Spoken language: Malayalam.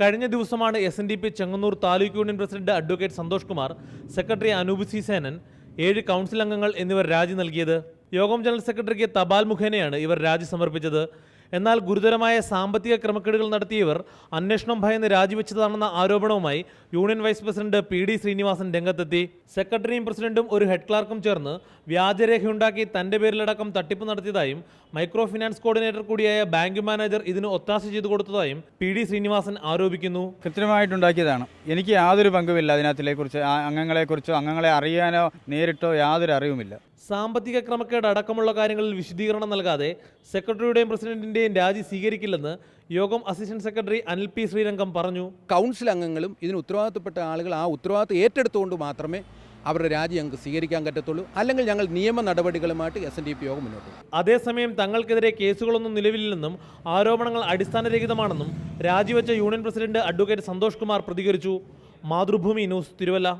കഴിഞ്ഞ ദിവസമാണ് S N D P Chengannur taluk union president advocate Santhosh Kumar secretary Anoop C Senan ഏഴ് കൗൺസിൽ അംഗങ്ങൾ എന്നിവർ രാജി നൽകിയത്. യോഗം ജനറൽ സെക്രട്ടറിക്ക് തപാൽ മുഖേനയാണ് ഇവർ രാജി സമർപ്പിച്ചത്. എന്നാൽ ഗുരുതരമായ സാമ്പത്തിക ക്രമക്കേടുകൾ നടത്തിയവർ അന്വേഷണം ഭയന്ന് രാജിവെച്ചതാണെന്ന ആരോപണവുമായി union vice president P D Srinivasan രംഗത്തെത്തി. സെക്രട്ടറിയും പ്രസിഡന്റും ഒരു ഹെഡ് ക്ലാർക്കും ചേർന്ന് വ്യാജരേഖയുണ്ടാക്കി തന്റെ പേരിലടക്കം തട്ടിപ്പ് നടത്തിയതായും മൈക്രോ ഫിനാൻസ് കോർഡിനേറ്റർ കൂടിയായ ബാങ്ക് മാനേജർ ഇതിന് ഒത്താശ ചെയ്തു കൊടുത്തതായും പി ഡി ശ്രീനിവാസൻ ആരോപിക്കുന്നു. കൃത്യമായിട്ടുണ്ടാക്കിയതാണ്. എനിക്ക് യാതൊരു പങ്കുമില്ല അതിനകത്തിലെക്കുറിച്ച്. അംഗങ്ങളെ അംഗങ്ങളെക്കുറിച്ചോ അംഗങ്ങളെ അറിയാനോ നേരിട്ടോ യാതൊരു അറിവുമില്ല. സാമ്പത്തിക ക്രമക്കേട് അടക്കമുള്ള കാര്യങ്ങളിൽ വിശദീകരണം നൽകാതെ സെക്രട്ടറിയുടെയും പ്രസിഡന്റിന്റെയും രാജി സ്വീകരിക്കില്ലെന്ന് യോഗം assistant secretary Anil P Sreerangam പറഞ്ഞു. കൗൺസിൽ അംഗങ്ങളും ഇതിന് ഉത്തരവാദിത്തപ്പെട്ട ആളുകൾ ആ ഉത്തരവാദിത്തം ഏറ്റെടുത്തുകൊണ്ട് മാത്രമേ അവരുടെ രാജി ഞങ്ങൾക്ക് സ്വീകരിക്കാൻ പറ്റത്തുള്ളൂ. അല്ലെങ്കിൽ ഞങ്ങൾ നിയമ നടപടികളുമായിട്ട് എസ് എൻ ഡി പി യോഗം മുന്നോട്ട് അതേസമയം തങ്ങൾക്കെതിരെ കേസുകളൊന്നും നിലവിലില്ലെന്നും ആരോപണങ്ങൾ അടിസ്ഥാനരഹിതമാണെന്നും രാജിവെച്ച union president advocate Santhosh Kumar പ്രതികരിച്ചു. മാതൃഭൂമി ന്യൂസ് തിരുവല്ല.